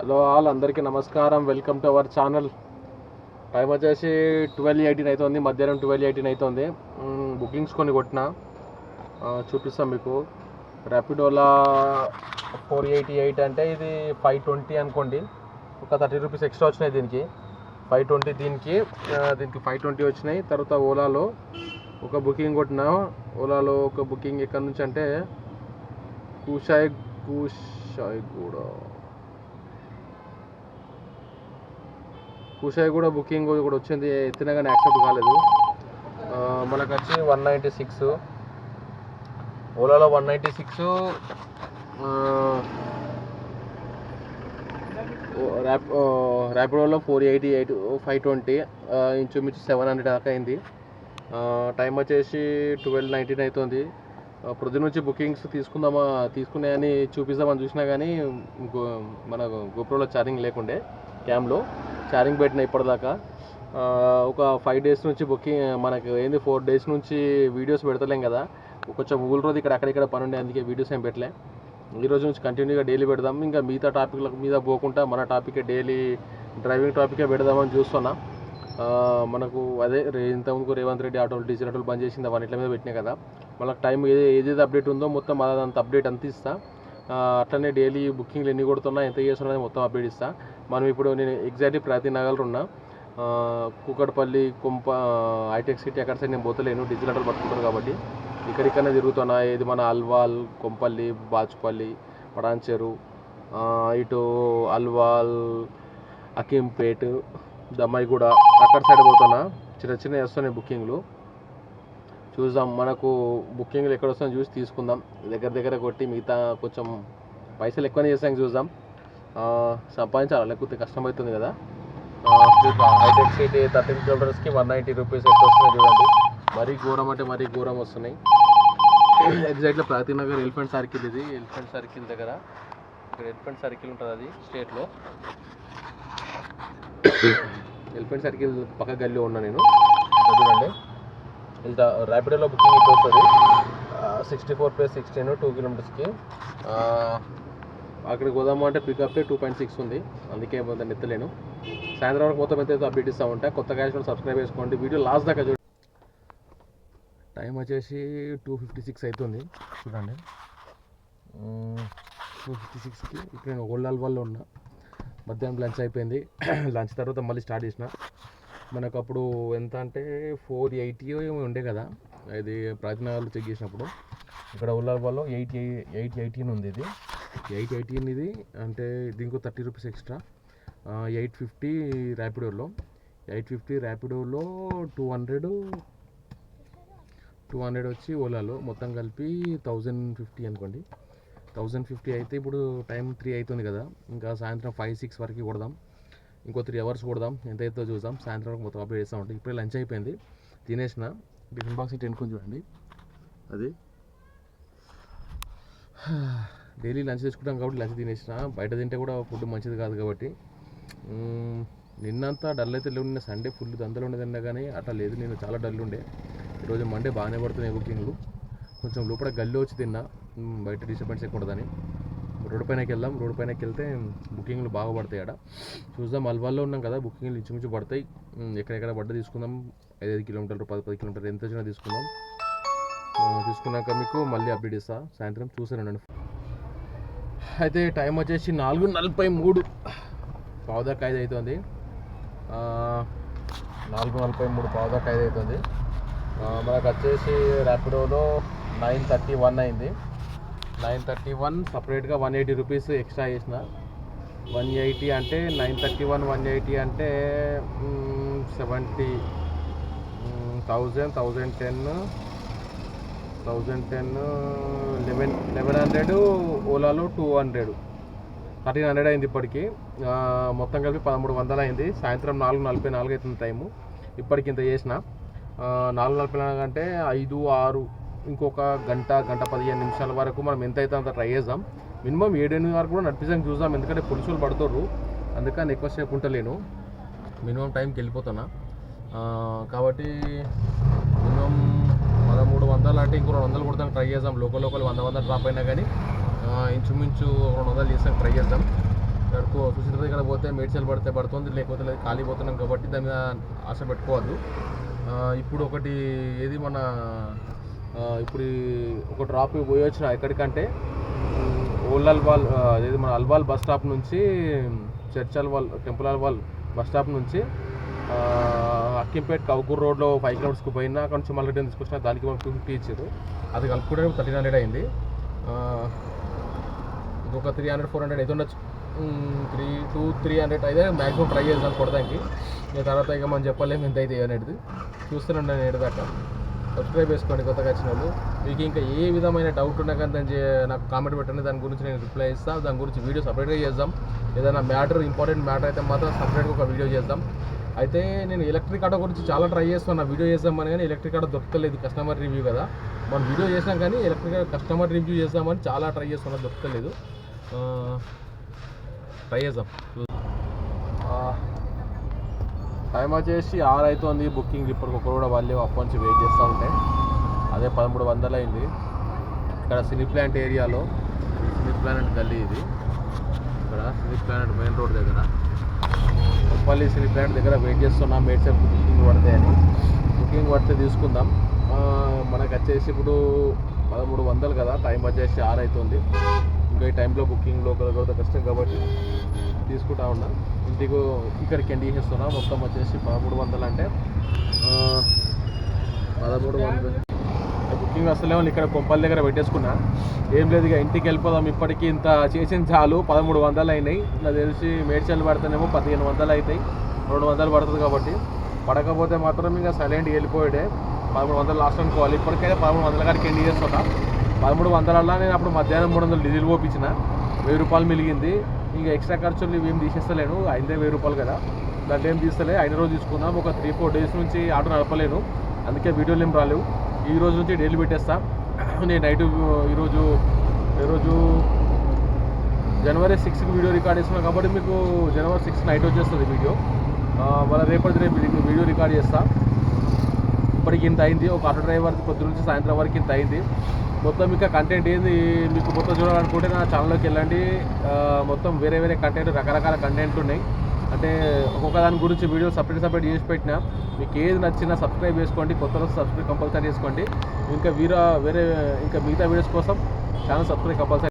Hello all అందరికీ నమస్కారం. Welcome to our channel time వచ్చేసి ట్వెల్వ్ ఎయిటీన్ అవుతుంది మధ్యాహ్నం ట్వెల్వ్ ఎయిటీన్ అవుతుంది బుకింగ్స్ కొన్ని కొట్టిన. చూపిస్తాం మీకు. ర్యాపిడోలా ఫోర్ ఎయిటీ ఎయిట్ అంటే ఇది ఫైవ్ ట్వంటీ అనుకోండి. ఒక థర్టీ రూపీస్ ఎక్స్ట్రా వచ్చినాయి దీనికి. ఫైవ్ ట్వంటీ దీనికి దీనికి ఫైవ్ ట్వంటీ వచ్చినాయి. తర్వాత ఓలాలో ఒక బుకింగ్ కొట్టిన. ఓలాలో ఒక బుకింగ్ ఎక్కడి నుంచి అంటే కూషాయి కూషాయి కూడా కుషాయి కూడా బుకింగ్ కూడా వచ్చింది ఎత్తినా కానీ యాక్సెప్ట్ కాలేదు. మనకు వచ్చి వన్ నైంటీ సిక్స్. ఓలాలో one ninety six ర్యాపిడోలో four eighty eight five twenty ఇంచుమించు సెవెన్ హండ్రెడ్ దాకా అయింది. టైం వచ్చేసి ట్వెల్వ్ నైన్టీన్ అవుతుంది ప్రొద్దున ప్రొద్దు నుంచి బుకింగ్స్ తీసుకుందామా తీసుకున్నాయని చూపిద్దామని చూసినా కానీ గో మన గోప్రోలో ఛార్జింగ్ లేకుండే క్యామ్లో. క్యారింగ్ పెట్టిన ఇప్పటిదాకా. ఒక ఫైవ్ డేస్ నుంచి బుకింగ్ మనకు ఏంది ఫోర్ డేస్ నుంచి వీడియోస్ పెడతలేం కదా. కొంచెం ఊళ్ళ రోజు ఇక్కడ అక్కడిక్కడ పని ఉండే అందుకే వీడియోస్ ఏం పెట్టలే. ఈ రోజు నుంచి కంటిన్యూగా డైలీ పెడదాం. ఇంకా మిగతా టాపిక్ల మీద పోకుండా మన టాపికే డైలీ డ్రైవింగ్ టాపికే పెడదామని చూస్తున్నా. మనకు అదే రే ఇంతకుముందు రేవంత్ రెడ్డి ఆటోలు డీజిల్ ఆటోలు బంద్ చేసింది అవన్నిటి మీద పెట్టినాయి కదా. మనకు టైం ఏది ఏదేది అప్డేట్ ఉందో మొత్తం అదంత అప్డేట్ అంత ఇస్తా. అట్లనే డైలీ బుకింగ్లు ఎన్ని కొడుతున్నా ఎంత చేస్తున్నా మొత్తం అప్డేట్ ఇస్తా. మనం ఇప్పుడు నేను ఎగ్జాక్ట్లీ ప్రతి నగర్ ఉన్నా ఆ, కూకట్పల్లి కొంప హైటెక్ సిటీ అక్కడ సైడ్ నేను పోతలేను డిజిల్ ఆటోలు పట్టుకుంటాను కాబట్టి ఇక్కడికన్నా తిరుగుతున్నా ఇది మన అల్వాల్ కొంపల్లి బాచుపల్లి పడాంచెరు ఇటు అల్వాల్ అకింపేట్ దమ్మాయిగూడ అక్కడ సైడ్ పోతున్నా చిన్న చిన్న వస్తున్నాయి బుకింగ్లు. చూద్దాం మనకు బుకింగ్లు ఎక్కడ వస్తాయో చూసి తీసుకుందాం. దగ్గర దగ్గర కొట్టి మిగతా కొంచెం పైసలు ఎక్కువనే చేస్తాం చూద్దాం. సంపాదించాలి? లేకపోతే కష్టం అవుతుంది కదా హైటెక్ సిటీ థర్టీన్ కిలోమీటర్స్కి వన్ నైంటీ రూపీస్ ఎక్కువ వస్తున్నాయి చూడండి. మరీ ఘోరం అంటే మరీ ఘోరం వస్తున్నాయి. ఎగ్జాక్ట్గా ప్రాతినగర్ ఎలిఫెంట్ సర్కిల్ ఇది. ఎలిఫెంట్ సర్కిల్ దగ్గర. ఇక్కడ ఎలిఫెంట్ సర్కిల్ ఉంటుంది అది స్టేట్లో. ఎలిఫెంట్ సర్కిల్ పక్క గల్లీ ఉన్నా నేను. చూడండి. ఇంత ర్యాపిడోలో బుకింగ్ ఇప్పుడు వస్తుంది. Sixty four plus sixteen two కిలోమీటర్స్కి. అక్కడికి పోదాము అంటే పికప్ టూ పాయింట్ సిక్స్ ఉంది. అందుకే దాన్ని ఎత్తలేను సాయంత్రం వరకు మొత్తం ఎంత అప్డేట్ ఇస్తూ ఉంటా కొత్త క్యాష్ సబ్స్క్రైబ్ చేసుకోండి. వీడియో లాస్ట్ దాకా చూడండి. టైం వచ్చేసి టూ ఫిఫ్టీ సిక్స్ అవుతుంది చూడండి టూ ఫిఫ్టీ సిక్స్కి ఇప్పుడు నేను ఓల్డ్ వల్ల ఉన్నా. మధ్యాహ్నం లంచ్ అయిపోయింది. లంచ్ తర్వాత మళ్ళీ స్టార్ట్ చేసిన. మనకు అప్పుడు ఎంత అంటే ఫోర్ ఎయిటీ ఏమో ఉండే కదా. ఇది ప్రాచీనగర్లో చెక్ చేసినప్పుడు. ఇక్కడ ఉల్లాల్ వాళ్ళు ఎయిట్ ఎయిట్ ఎయిటీన్ ఉంది ఇది. ఎయిట్ ఎయిటీన్ ఇది. అంటే దీనికి thirty rupees extra. Eight fifty ర్యాపిడోలో eight fifty ర్యాపిడోలో టూ హండ్రెడ్ టూ హండ్రెడ్ వచ్చి ఓలాలో. మొత్తం కలిపి థౌజండ్ ఫిఫ్టీ అనుకోండి. థౌజండ్ ఫిఫ్టీ అయితే ఇప్పుడు టైం త్రీ అవుతుంది కదా. ఇంకా సాయంత్రం ఫైవ్ సిక్స్ వరకు కొడదాం. ఇంకో త్రీ అవర్స్ కొడదాం. ఎంత అవుతుందో చూద్దాం. సాయంత్రం వరకు మొత్తం అప్డేట్ చేస్తూ ఉంటాం. ఇప్పుడే లంచ్ అయిపోయింది. తినేసిన. టిఫిన్ బాక్స్ టెన్ చూడండి. అది. డైలీ లంచ్ తెచ్చుకుంటాం కాబట్టి లంచ్ తినేసిన బయట తింటే కూడా ఫుడ్ మంచిది కాదు కాబట్టి. నిన్నంతా డల్ అయితే లేవు నిన్న సండే ఫుల్ దందలు ఉండేదన్నా కానీ అట్లా లేదు నేను చాలా డల్ ఉండే. ఈరోజు మండే బాగానే పడుతున్నాయి బుకింగ్లు. కొంచెం లోపల గల్లి వచ్చి తిన్నా బయట డిస్టర్బెన్స్ ఎక్కువ ఉండదని. రోడ్డు పైనకి వెళ్దాం రోడ్డు పైనకి వెళ్తే బుకింగ్లు బాగా పడతాయి అక్కడ చూద్దాం అల్వాల్లో ఉన్నాం కదా బుకింగ్లు ఇంచుమించు పడతాయి. ఎక్కడెక్కడ పడ్డ తీసుకుందాం. ఐదు ఐదు కిలోమీటర్లు పది పది కిలోమీటర్లు ఎంత వచ్చినా తీసుకుందాం. తీసుకున్నాక మీకు మళ్ళీ అప్డేట్ ఇస్తా. సాయంత్రం చూసాను అయితే టైం వచ్చేసి నాలుగు నలభై మూడు. పావుదాకా ఐదు అవుతుంది నాలుగు నలభై మూడు పావుదాకా ఐదు అవుతుంది మనకు వచ్చేసి ర్యాపిడోలో నైన్ థర్టీ వన్ అయింది. నైన్ థర్టీ వన్ సపరేట్గా వన్ ఎయిటీ రూపీస్ ఎక్స్ట్రా చేసిన. వన్ ఎయిటీ అంటే nine thirty one one eighty అంటే seventy thousand thousand ten thousand ten eleven eleven hundred ఓలాలో two hundred. Thirteen hundred అయింది ఇప్పటికి. మొత్తం కలిపి పదమూడు వందలు అయింది. సాయంత్రం నాలుగు నలభై నాలుగు అవుతుంది టైము. ఇప్పటికి ఇంత చేసిన. నాలుగు నలభై నాలుగు అంటే ఐదు ఆరు ఇంకొక గంట గంట పదిహేను నిమిషాల వరకు మనం ఎంత అయితే అంత ట్రై చేద్దాం. మినిమం ఏడెనిమిది వరకు కూడా నడిపించడానికి చూద్దాం. ఎందుకంటే పులుసులు పడుతుర్రు. అందుకని ఎక్కువసేపు ఉంటలేను మినిమం టైంకి వెళ్ళిపోతున్నా. కాబట్టి మినిమం వందలు అంటే ఇంకో రెండు వందలు కొడతాను ట్రై చేద్దాం. లోకల్ లోకల్ వంద వంద డ్రాప్ అయినా కానీ ఇంచుమించు రెండు వందలు చేస్తాం ట్రై చేద్దాం. ఎక్కడికో సుశీల దగ్గర పోతే మేడ్చల్ పడితే పడుతుంది లేకపోతే లేదు ఖాళీ పోతున్నాం కాబట్టి దాని మీద ఆశ పెట్టుకోవద్దు. ఇప్పుడు ఒకటి ఏది మన ఇప్పుడు ఒక డ్రాప్ పోయి వచ్చిన ఎక్కడికంటే ఉమ్, ఓల్డ్ అల్వాల్ ఆ, మన అల్వాల్ బస్ స్టాప్ నుంచి church Alwal temple Alwal bus stop నుంచి అక్కింపేట్ కవకూర్ రోడ్లో ఫైవ్ కిలోమీటర్స్కి పోయినా అక్కడ నుంచి మళ్ళీ రిటర్న్ తీసుకొచ్చిన దానికి వన్ టూ ఫిఫ్టీ ఇచ్చారు. అది కలుపుకుంటే థర్టీన్ హండ్రెడ్ అయింది. ఇంకొక త్రీ హండ్రెడ్ ఫోర్ హండ్రెడ్ అయితే ఉండొచ్చు త్రీ టూ త్రీ హండ్రెడ్ అయితే మ్యాక్సిమం ట్రై చేద్దాం కొడదానికి నేను తర్వాత ఇక మనం చెప్పలేము ఎంత అయితే అనేది. చూస్తున్నాను నేను దాకా. సబ్స్క్రైబ్ చేసుకోండి కొత్తగా వచ్చిన వాళ్ళు. మీకు ఇంకా ఏ విధమైన డౌట్ ఉన్నా కానీ దాని నాకు కామెంట్ పెట్టండి. దాని గురించి నేను రిప్లై ఇస్తాను దాని గురించి వీడియో సపరేట్గా చేద్దాం. ఏదైనా మ్యాటర్ ఇంపార్టెంట్ మ్యాటర్ అయితే మాత్రం సపరేట్గా ఒక వీడియో చేద్దాం. అయితే నేను ఎలక్ట్రిక్ ఆటో గురించి చాలా ట్రై చేస్తున్నా. వీడియో చేద్దామని కానీ ఎలక్ట్రిక్ ఆటో దొరకలేదు. కస్టమర్ రివ్యూ కదా. మనం వీడియో చేసినాం కానీ ఎలక్ట్రిక్ కస్టమర్ రివ్యూ చేద్దామని చాలా ట్రై చేస్తున్నా. దొరకలేదు. ట్రై చేద్దాం. టైం వచ్చేసి ఆరు అవుతుంది. బుకింగ్ ఇప్పటికి ఒకరు కూడా వాళ్ళు అప్పటి నుంచి వెయిట్ చేస్తూ ఉంటే. అదే పదమూడు వందలు అయింది ఇక్కడ సినీ ప్లాంట్ ఏరియాలో. సినీ ప్లాంట్ గల్లీ ఇది. ఇక్కడ సినీ ప్లానెట్ మెయిన్ రోడ్ దగ్గర. కొంపల్లి సినీ ప్లానెట్ దగ్గర వెయిట్ చేస్తున్నాం మేడ్చల్ బుకింగ్ పడతాయని అని. బుకింగ్ పడితే తీసుకుందాం. మనకు వచ్చేసి ఇప్పుడు పదమూడు వందలు కదా టైం వచ్చేసి ఆరు అవుతుంది. ఇంకా ఈ టైంలో బుకింగ్లో కూడా కష్టం కాబట్టి తీసుకుంటా ఉన్నా. ఇంటికి ఇక్కడికి ఎండి చేస్తున్నా మొత్తం వచ్చేసి పదమూడు వందలు అంటే పదమూడు వందలు. బుకింగ్ అసలు వాళ్ళు ఇక్కడ కొంపల దగ్గర పెట్టేసుకున్నా. ఏం లేదు ఇక ఇంటికి వెళ్ళిపోదాం. ఇప్పటికి ఇంత చేసింది చాలు. పదమూడు వందలు అయినాయి. నాకు తెలిసి మేడ్చల్ పడితేనేమో పదిహేను వందలు అవుతాయి రెండు వందలు పడుతుంది కాబట్టి. పడకపోతే మాత్రం ఇంకా సైలెంట్ వెళ్ళిపోయాడే పదమూడు వందలు లాస్ట్ అనుకోవాలి ఇప్పటికైతే పదమూడు వందల కాడికి ఎండి చేస్తున్నా. పదమూడు వందలల్లా నేను అప్పుడు మధ్యాహ్నం మూడు వందలు డీజిల్ పోపించిన. వెయ్యి రూపాయలు మిలిగింది. ఇంకా ఎక్స్ట్రా ఖర్చులు ఇవి ఏం తీసేస్తలేను. అయిందే వెయ్యి రూపాయలు కదా. దాంట్లో ఏం తీస్తలే. ఐదు రోజు తీసుకుందాం. ఒక త్రీ ఫోర్ డేస్ నుంచి ఆటో నడపలేను. అందుకే వీడియోలు ఏం రాలేవు. ఈ రోజు నుంచి డైలీ పెట్టేస్తా. నేను నైట్ ఈరోజు ఈరోజు జనవరి సిక్స్కి వీడియో రికార్డ్ చేస్తున్నాను కాబట్టి మీకు జనవరి సిక్స్ నైట్ వచ్చేస్తుంది వీడియో. మళ్ళీ రేపటి రేపు వీడియో రికార్డ్ చేస్తా. ఇప్పటికి ఇంత అయింది. ఒక ఆటో డ్రైవర్ పొద్దు నుంచి సాయంత్రం వరకు ఇంత అయింది. మొత్తం ఇంకా కంటెంట్ ఏంది మీకు మొత్తం చూడాలనుకుంటే నా ఛానల్లోకి వెళ్ళండి. మొత్తం వేరే వేరే కంటెంట్ రకరకాల కంటెంట్ ఉన్నాయి. అంటే ఒక్కొక్క దాని గురించి వీడియో సపరేట్ సపరేట్ చేసి పెట్టినా మీకు ఏది నచ్చినా సబ్స్క్రైబ్ చేసుకోండి కొత్త సబ్స్క్రైబ్ కంపల్సరీ చేసుకోండి. ఇంకా వీరా వేరే ఇంకా మిగతా వీడియోస్ కోసం ఛానల్ సబ్స్క్రైబ్ కంపల్సరీ